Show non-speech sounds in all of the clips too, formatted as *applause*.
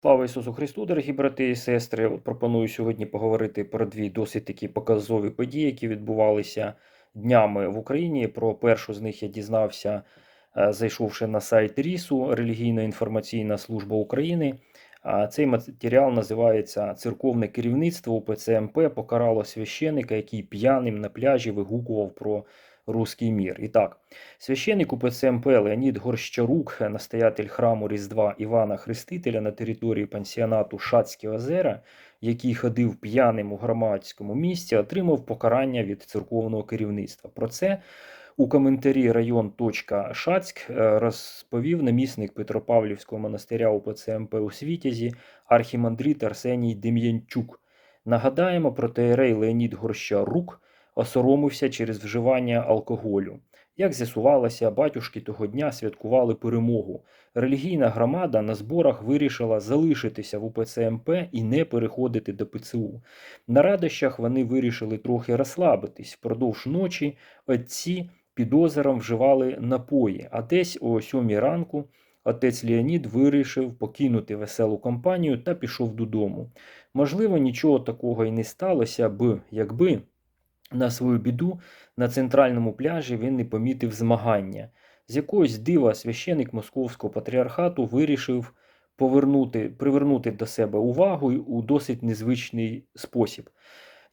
Слава Ісусу Христу, дорогі брати і сестри. От пропоную сьогодні поговорити про дві досить такі показові події, які відбувалися днями в Україні. Про першу з них я дізнався, е, зайшовши на сайт РІСу, релігійна інформаційна служба України. А Цей матеріал називається Церковне керівництво УПЦ МП покарало священика, який п'яним на пляжі вигукував про руський мір. І так, священник УПЦ МП Леонід Горщарук, настоятель храму Різдва Івана Хрестителя на території пансіонату Шацькі озера, який ходив п'яним у громадському місці, отримав покарання від церковного керівництва. Про це у коментарі район.шацьк е, розповів намісник Петропавлівського монастиря УПЦ МП у Світязі архімандрит Арсеній Дем'янчук. Нагадаємо, протеєрей Леонід Горщарук осоромився через вживання алкоголю. Як з'ясувалося, батюшки того дня святкували перемогу. Релігійна громада на зборах вирішила залишитися в УПЦ МП і не переходити до ПЦУ. На радощах вони вирішили трохи розслабитись. Впродовж ночі отці під озером вживали напої, а десь о сьомій ранку отець Леонід вирішив покинути веселу компанію та пішов додому. Можливо, нічого такого і не сталося б, якби на свою біду на центральному пляжі він не помітив змагання. З якогось дива священик московського патріархату вирішив повернути, привернути до себе увагу у досить незвичний спосіб.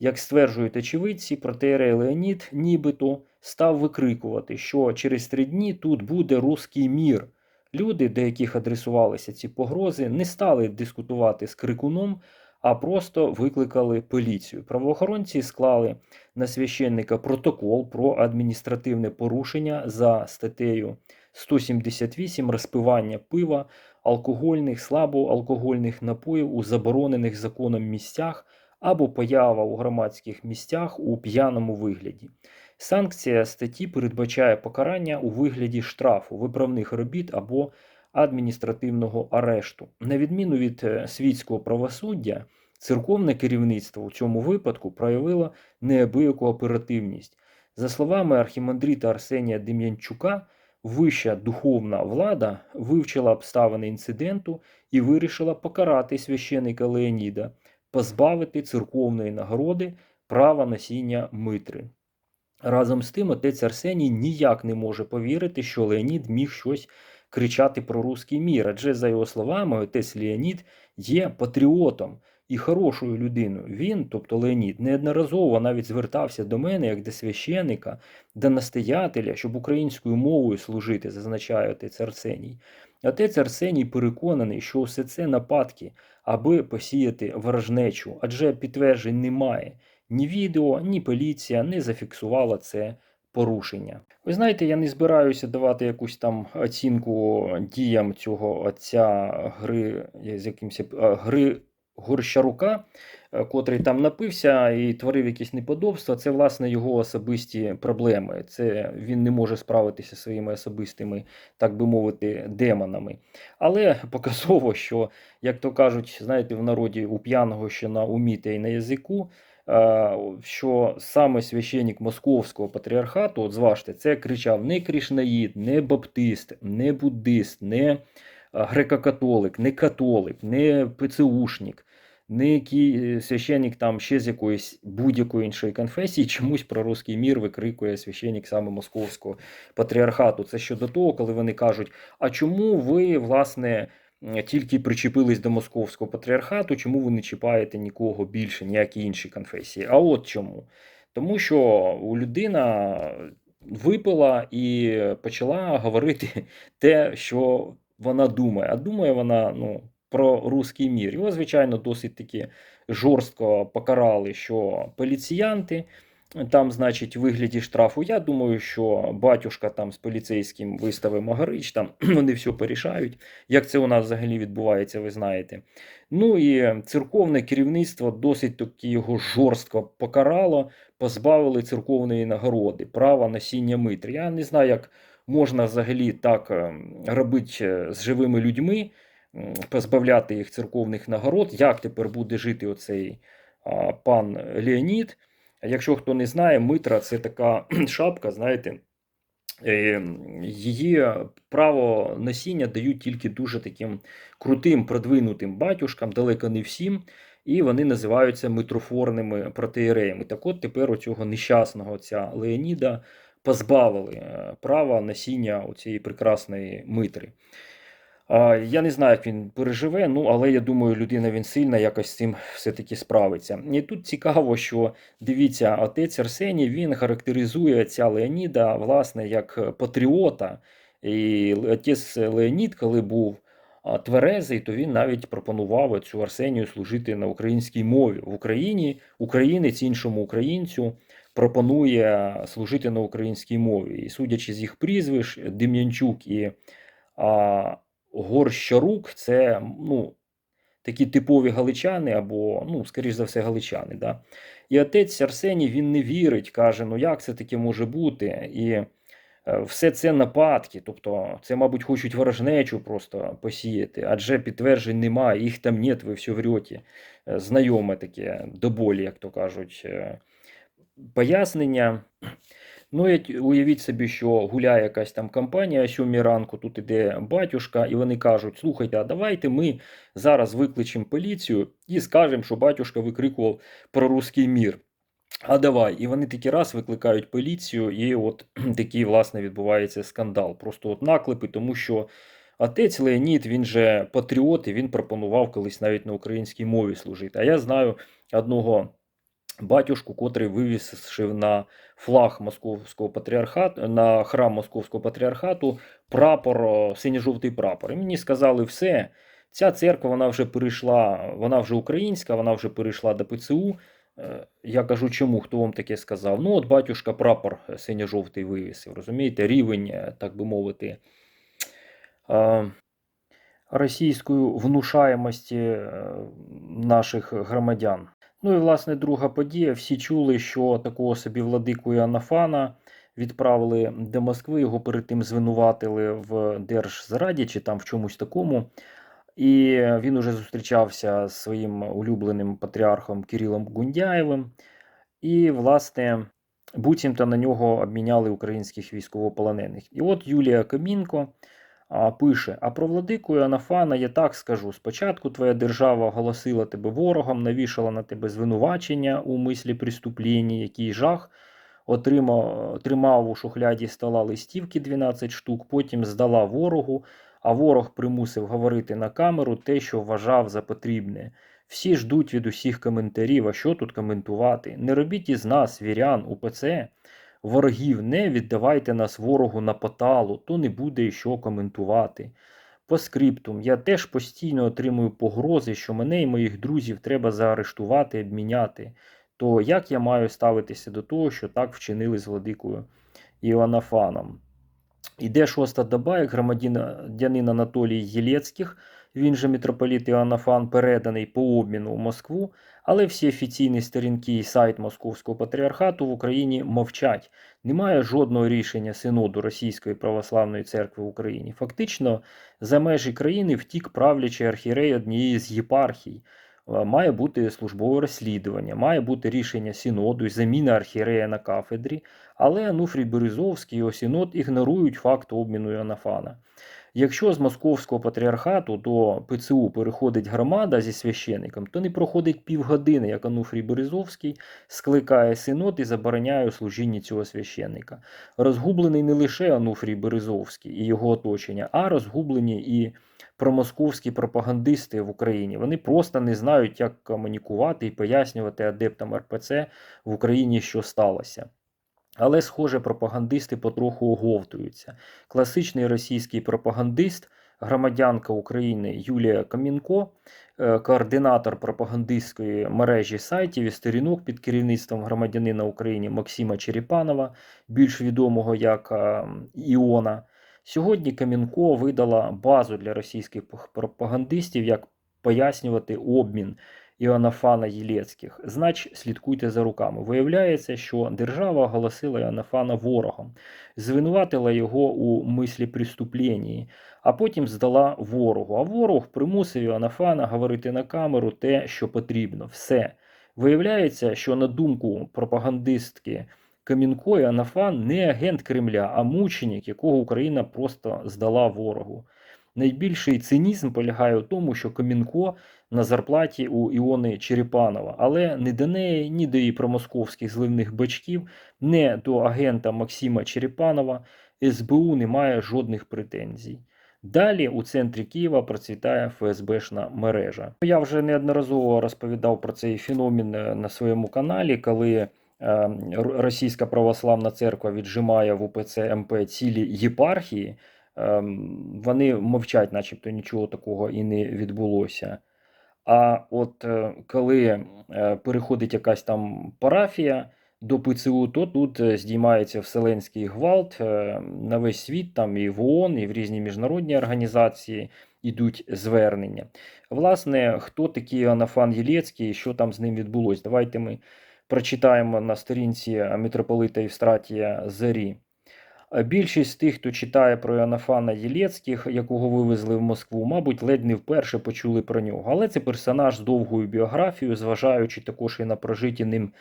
Як стверджують очевидці, протеєрей Леонід нібито став викрикувати, що через три дні тут буде руський мір. Люди, до яких адресувалися ці погрози, не стали дискутувати з крикуном, а просто викликали поліцію. Правоохоронці склали на священника протокол про адміністративне порушення за статтею 178 розпивання пива, алкогольних, слабоалкогольних напоїв у заборонених законом місцях або поява у громадських місцях у п'яному вигляді. Санкція статті передбачає покарання у вигляді штрафу, виправних робіт або адміністративного арешту. На відміну від е, світського правосуддя, церковне керівництво у цьому випадку проявило неабияку оперативність. За словами архімандріта Арсенія Дем'янчука, вища духовна влада вивчила обставини інциденту і вирішила покарати священика Леоніда, позбавити церковної нагороди права носіння митри. Разом з тим, отець Арсеній ніяк не може повірити, що Леонід міг щось кричати про руський мір. Адже, за його словами, отець Леонід є патріотом і хорошою людиною. Він, тобто Леонід, неодноразово навіть звертався до мене як до священика, до настоятеля, щоб українською мовою служити, зазначає отець Арсеній. Отець Арсеній переконаний, що все це нападки, аби посіяти ворожнечу, адже підтверджень немає. Ні відео, ні поліція не зафіксувала це порушення. Ви знаєте, я не збираюся давати якусь там оцінку діям цього отця гри з якимось е, гри Горщарука, е, котрий там напився і творив якісь неподобства. Це власне його особисті проблеми. Це він не може справитися своїми особистими, так би мовити, демонами. Але показово, що, як то кажуть, знаєте, в народі у п'яного ще на умі та й на язику. Е, що саме священник московського патріархату, от зважте, це кричав не крішнаїд, не баптист, не буддист, не е, греко-католик, не католик, не ПЦУшник, не е, священник там ще з якоїсь будь-якої іншої конфесії, чомусь про русський мір викрикує священник саме московського патріархату. Це щодо того, коли вони кажуть, а чому ви, власне тільки причепились до московського патріархату, чому ви не чіпаєте нікого більше, ніякі інші конфесії? А от чому? Тому що у людина випила і почала говорити *laughs* те, що вона думає. А думає вона ну, про руський мір. Його, звичайно, досить таки жорстко покарали, що поліціянти. Там, значить, вигляді штрафу. Я думаю, що батюшка там з поліцейським виставив Магарич, там *clears throat* вони все порішають. Як це у нас взагалі відбувається, ви знаєте. Ну і церковне керівництво досить таки його жорстко покарало, позбавили церковної нагороди, права носіння митр. Я не знаю, як можна взагалі так ем, робити е, з живими людьми, позбавляти їх церковних нагород. Як тепер буде жити оцей пан Леонід? Якщо хто не знає, митра це така *clears throat* шапка, знаєте, е, її право носіння дають тільки дуже таким крутим, продвинутим батюшкам, далеко не всім. І вони називаються митрофорними протеєреями. Так от тепер у цього нещасного отця Леоніда позбавили е, права носіння цієї прекрасної митри. Я не знаю, як він переживе, ну але я думаю, людина він сильна, якось з цим все-таки справиться. І тут цікаво, що дивіться, отець Арсеній він характеризує отця Леоніда власне як патріота. І отець Леонід, коли був тверезий, то він навіть пропонував цю Арсенію служити на українській мові. В Україні українець іншому українцю пропонує служити на українській мові. І судячи з їх прізвищ, Дем'янчук і Горщарук це ну, такі типові галичани, або, ну, скоріш за все, галичани. Да? І отець Арсеній він не вірить, каже: ну як це таке може бути? І е, все це нападки, тобто це, мабуть, хочуть ворожнечу просто посіяти, адже підтверджень немає, їх там нет, ви все врете. Е, Знайоме таке до болі, як то кажуть, е, пояснення. Ну, уявіть собі, що гуляє якась там компанія о 7 ранку, тут іде батюшка, і вони кажуть: слухайте, а давайте ми зараз викличемо поліцію і скажемо, що батюшка викрикував про руський мір. А давай. І вони такі раз викликають поліцію, і от *clears throat* такий, власне, відбувається скандал. Просто от наклепи, тому що отець Леонід, він же патріот, і він пропонував колись навіть на українській мові служити. А я знаю одного батюшку, котрий вивісив на флаг Московського патріархату, на храм Московського патріархату прапор, синьо-жовтий прапор. І мені сказали, все, ця церква вона вже перейшла, вона вже українська, вона вже перейшла до ПЦУ. Е, я кажу, чому? Хто вам таке сказав? Ну, от батюшка прапор синьо-жовтий вивісив. Розумієте, рівень, е, так би мовити, е, російської внушаємості наших громадян. Ну і власне друга подія. Всі чули, що такого собі владику Іоаннафана відправили до Москви. Його перед тим звинуватили в держзраді чи там в чомусь такому. І він уже зустрічався з своїм улюбленим патріархом Кирилом Гундяєвим. І, власне, буцімто на нього обміняли українських військовополонених. І от Юлія Камінко пише: А про владику Іоаннафана я так скажу: спочатку твоя держава оголосила тебе ворогом, навішала на тебе звинувачення у мислі преступлення, який жах. Отримав, тримав у шухляді стола листівки 12 штук, потім здала ворогу, а ворог примусив говорити на камеру те, що вважав за потрібне. Всі ждуть від усіх коментарів, а що тут коментувати? Не робіть із нас, вірян, УПЦ, ворогів, не віддавайте нас ворогу на поталу, то не буде що коментувати. По скриптум, я теж постійно отримую погрози, що мене і моїх друзів треба заарештувати, обміняти. То як я маю ставитися до того, що так вчинили з владикою Іоаннафаном? Іде шоста доба, як громадянин Анатолій Єлецьких, він же митрополіт Іоаннафан, переданий по обміну у Москву, але всі офіційні сторінки і сайт Московського патріархату в Україні мовчать. Немає жодного рішення синоду Російської православної церкви в Україні. Фактично, за межі країни втік правлячий архірей однієї з єпархій. Е, має бути службове розслідування, має бути рішення синоду і заміна архієрея на кафедрі, але Ануфрій Березовський і його синод ігнорують факт обміну Іоаннафана. Якщо з московського патріархату до ПЦУ переходить громада зі священником, то не проходить півгодини, як Ануфрій Березовський скликає синод і забороняє служіння цього священника. Розгублений не лише Ануфрій Березовський і його оточення, а розгублені і промосковські пропагандисти в Україні. Вони просто не знають, як комунікувати і пояснювати адептам РПЦ в Україні, що сталося. Але, схоже, пропагандисти потроху оговтуються. Класичний російський пропагандист, громадянка України Юлія Камінко, е, координатор пропагандистської мережі сайтів і сторінок під керівництвом громадянина України Максима Черепанова, більш відомого як е, Іона. Сьогодні Камінко видала базу для російських пропагандистів, як пояснювати обмін Іоаннафана Єлецьких. Знач слідкуйте за руками. Виявляється, що держава оголосила Іоаннафана ворогом, звинуватила його у мислі преступленні, а потім здала ворогу. А ворог примусив Іоаннафана говорити на камеру те, що потрібно. Все. Виявляється, що на думку пропагандистки Камінко Анафан не агент Кремля, а мученик, якого Україна просто здала ворогу. Найбільший цинізм полягає у тому, що Камінко на зарплаті у Іони Черепанова, але не до неї, ні до її промосковських зливних бачків, не до агента Максима Черепанова СБУ немає жодних претензій. Далі у центрі Києва процвітає ФСБшна мережа. Я вже неодноразово розповідав про цей феномен е, на своєму каналі, коли е, Російська православна церква віджимає в УПЦ МП цілі єпархії. Ем, Вони мовчать, начебто нічого такого і не відбулося. А от е, коли е, переходить якась там парафія до ПЦУ, то тут е, здіймається вселенський гвалт на весь світ, там і в ООН, і в різні міжнародні організації йдуть звернення. Власне, хто такий Анафан Єлєцький що там з ним відбулось? Давайте ми прочитаємо на сторінці митрополита Євстратія Зарі. Більшість тих, хто читає про Іоаннафана Єлєцьких, якого вивезли в Москву, мабуть, ледь не вперше почули про нього. Але це персонаж з довгою біографією, зважаючи також і на прожиті ним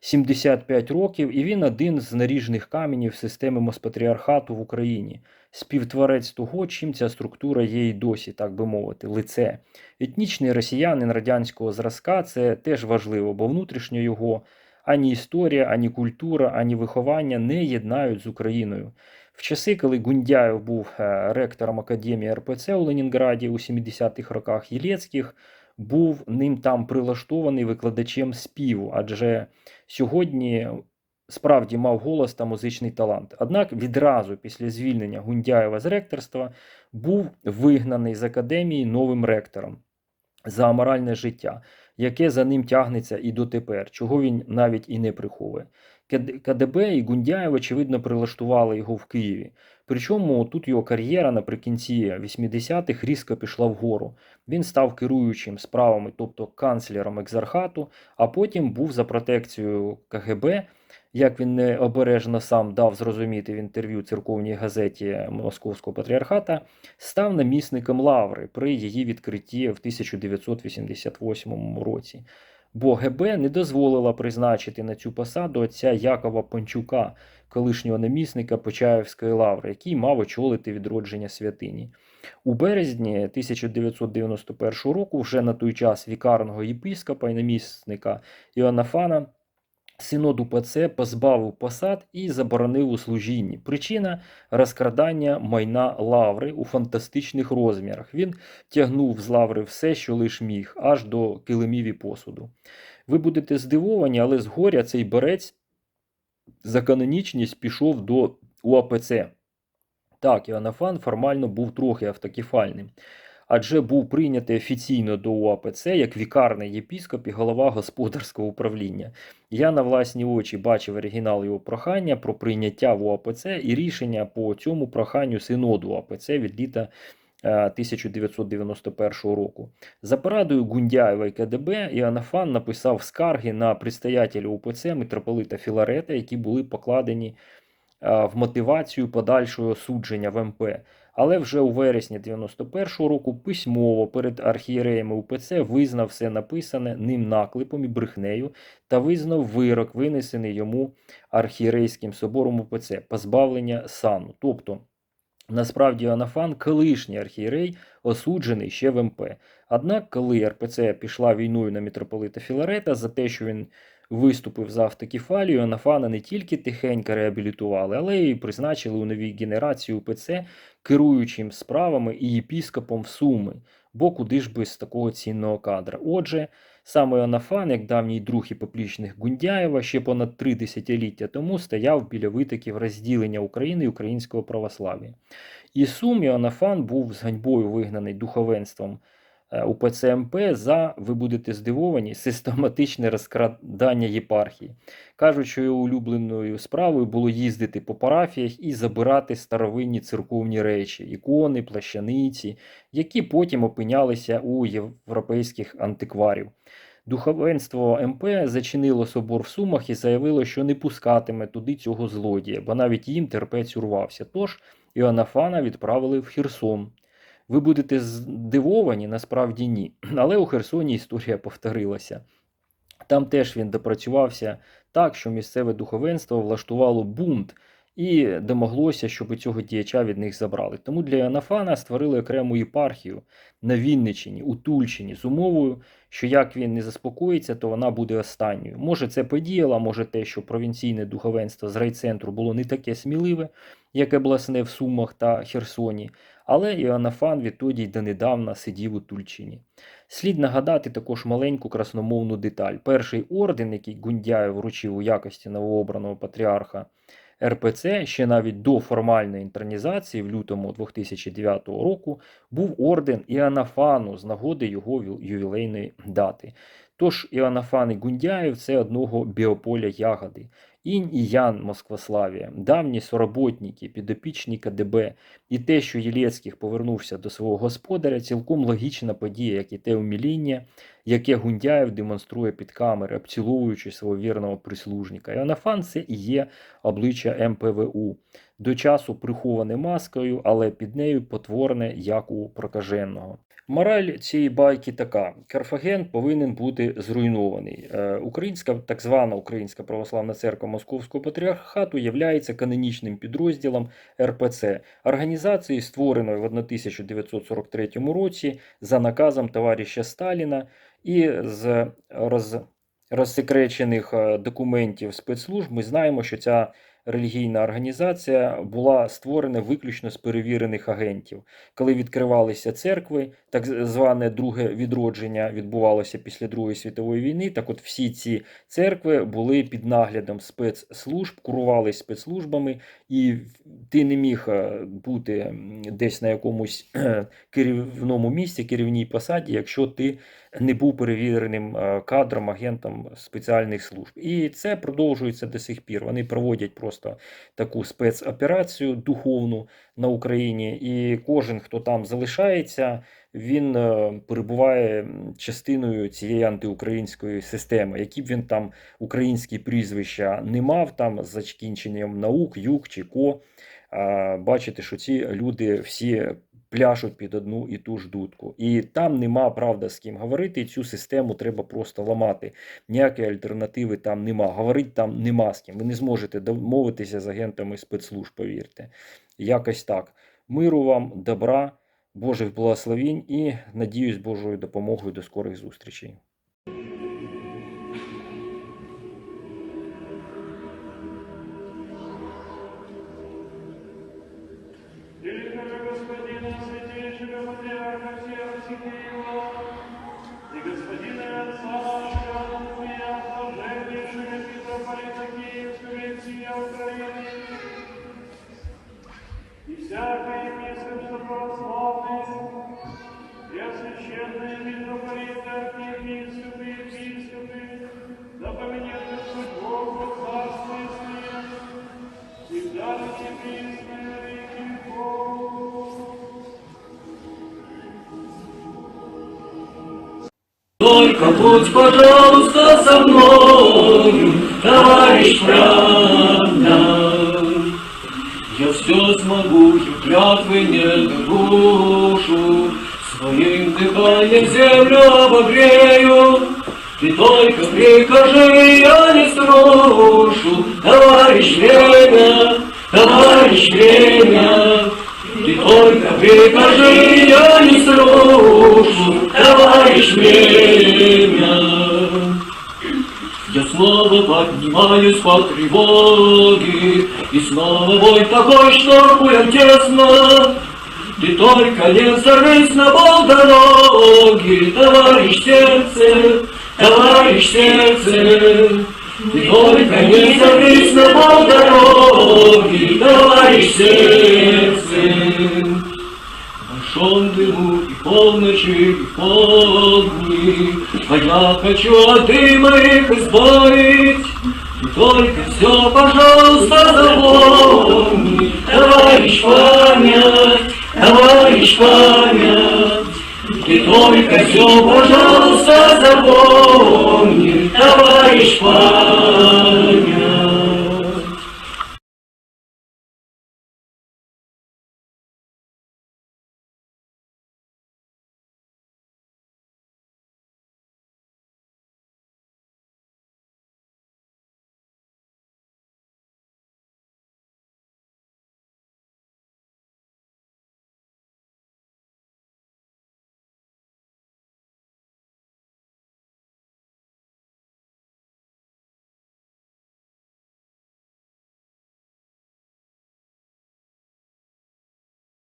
75 років, і він один з наріжних каменів системи Моспатріархату в Україні, співтворець того, чим ця структура є і досі, так би мовити, лице. Етнічний росіянин радянського зразка це теж важливо, бо внутрішньо його ані історія, ані культура, ані виховання не єднають з Україною. В часи, коли Гундяєв був е, ректором Академії РПЦ у Ленінграді у 70-х роках Єлєцьких, був ним там прилаштований викладачем співу, адже сьогодні справді мав голос та музичний талант. Однак відразу після звільнення Гундяєва з ректорства був вигнаний з академії новим ректором за аморальне життя, яке за ним тягнеться і дотепер, чого він навіть і не приховує. КД- КДБ і Гундяєв, очевидно, прилаштували його в Києві. Причому тут його кар'єра наприкінці 80-х різко пішла вгору. Він став керуючим справами, тобто канцлером екзархату, а потім був за протекцією КГБ, як він необережно сам дав зрозуміти в інтерв'ю церковній газеті Московського патріархата, став намісником Лаври при її відкритті в 1988 році. Бо ГБ не дозволила призначити на цю посаду отця Якова Панчука, колишнього намісника Почаївської лаври, який мав очолити відродження святині. У березні 1991 року, вже на той час вікарного єпископа і намісника Іоаннафана, Синод УПЦ позбавив посад і заборонив у служінні. Причина розкрадання майна лаври у фантастичних розмірах. Він тягнув з лаври все, що лиш міг, аж до килимів і посуду. Ви будете здивовані, але згоря цей борець за канонічність пішов до УАПЦ. Так, Іоаннафан формально був трохи автокефальним, адже був прийнятий офіційно до УАПЦ як вікарний єпіскоп і голова господарського управління. Я на власні очі бачив оригінал його прохання про прийняття в УАПЦ і рішення по цьому проханню синоду УАПЦ від літа е, 1991 року. За порадою Гундяєва і КДБ Іоаннафан написав скарги на предстоятеля УПЦ митрополита Філарета, які були покладені е, в мотивацію подальшого судження в МП. Але вже у вересні 91-го року письмово перед архієреями УПЦ визнав все написане ним наклепом і брехнею та визнав вирок, винесений йому архієрейським собором УПЦ, позбавлення сану. Тобто, насправді Анафан колишній архієрей, осуджений ще в МП. Однак, коли РПЦ пішла війною на митрополита Філарета за те, що він виступив за автокефалію, Анафана не тільки тихенько реабілітували, але й призначили у новій генерації УПЦ керуючим справами і єпіскопом в Суми. Бо куди ж без такого цінного кадра? Отже, саме Анафан, як давній друг і поплічних Гундяєва, ще понад три десятиліття тому стояв біля витоків розділення України і українського православ'я. І Сум Іоаннафан був з ганьбою вигнаний духовенством УПЦ МП за, ви будете здивовані, *laughs* систематичне розкрадання єпархії. Кажуть, що його улюбленою справою було їздити по парафіях і забирати старовинні церковні речі, ікони, плащаниці, які потім опинялися у європейських антикварів. Духовенство МП зачинило собор в Сумах і заявило, що не пускатиме туди цього злодія, бо навіть їм терпець урвався. Тож Іоаннафана відправили в Херсон. Ви будете здивовані, насправді ні. *clears throat* Але у Херсоні історія повторилася. Там теж він допрацювався так, що місцеве духовенство влаштувало бунт і домоглося, щоб цього діяча від них забрали. Тому для Іоаннафана створили окрему єпархію на Вінниччині, у Тульчині, з умовою, що як він не заспокоїться, то вона буде останньою. Може, це подіяло, може те, що провінційне духовенство з райцентру було не таке сміливе, як обласне в Сумах та Херсоні, але Іоаннафан відтоді й донедавна сидів у Тульчині. Слід нагадати також маленьку красномовну деталь. Перший орден, який Гундяєв вручив у якості новообраного патріарха РПЦ, ще навіть до формальної інтронізації в лютому 2009 року, був орден Іоаннафану з нагоди його ювілейної дати. Тож Іоаннафан і Гундяєв це одного біополя ягоди. Інь і Ян Москвославія, давні сороботники, підопічні КДБ, і те, що Єлецьких повернувся до свого господаря, цілком логічна подія, як і те уміління, яке Гундяєв демонструє під камери, обціловуючи свого вірного прислужника. Іоаннафан це і є обличчя МПВУ, до часу приховане маскою, але під нею потворне, як у прокаженого. Мораль цієї байки така: Карфаген повинен бути зруйнований. Е, Українська, так звана Українська православна церква Московського патріархату являється канонічним підрозділом РПЦ, організації, створеної в 1943 році за наказом товариша Сталіна і з роз, розсекречених е, документів спецслужб ми знаємо, що ця релігійна організація була створена виключно з перевірених агентів. Коли відкривалися церкви, так зване друге відродження відбувалося після Другої світової війни. Так, от всі ці церкви були під наглядом спецслужб, курувались спецслужбами, і ти не міг е, бути десь на якомусь керівному місці, керівній посаді, якщо ти не був перевіреним е, кадром, агентом спеціальних служб. І це продовжується до сих пір. Вони проводять просто таку спецоперацію духовну на Україні, і кожен, хто там залишається, він е, перебуває частиною цієї антиукраїнської системи, які б він там українські прізвища не мав, там з закінченням наук, юк чи ко. Бачите, що ці люди всі пляшуть під одну і ту ж дудку. І там нема правда з ким говорити. Цю систему треба просто ламати. Ніякої альтернативи там нема. Говорити там нема з ким. Ви не зможете домовитися з агентами спецслужб, повірте. Якось так. Миру вам, добра, Божих благословінь і надіюсь Божою допомогою до скорих зустрічей. Господина, святейшего Патриарха всех Сихеева, и Господина Отца нашего, Ануя, блаженнейшего митрополита Киевского и всея Украины, и всякое епископство православное, Преосвященные митрополиты, архиепископы, епископы, да поменяет Господь Богу царство и свет, всегда на небесное реки Богу. Только будь, пожалуйста, со мною, товарищ правда. Я все смогу, я клятвы не нарушу, Своим дыханием землю обогрею. Ты только прикажи, я не струшу, Товарищ время, товарищ время. Ты только прикажи, я не струшу, Товарищ время. Я снова поднимаюсь по тревоге, И снова бой такой, что пулям тесно. Ты только не взорвись на пол дороги, Товарищ сердце, товарищ сердце. Ты только не взорвись на пол дороги, Товарищ сердце. В большом дыму и полночи, и полдни, А я хочу от дыма их избавить. И только все, пожалуйста, запомни, Товарищ память, товарищ память. Ты только все, пожалуйста, Não vou expor.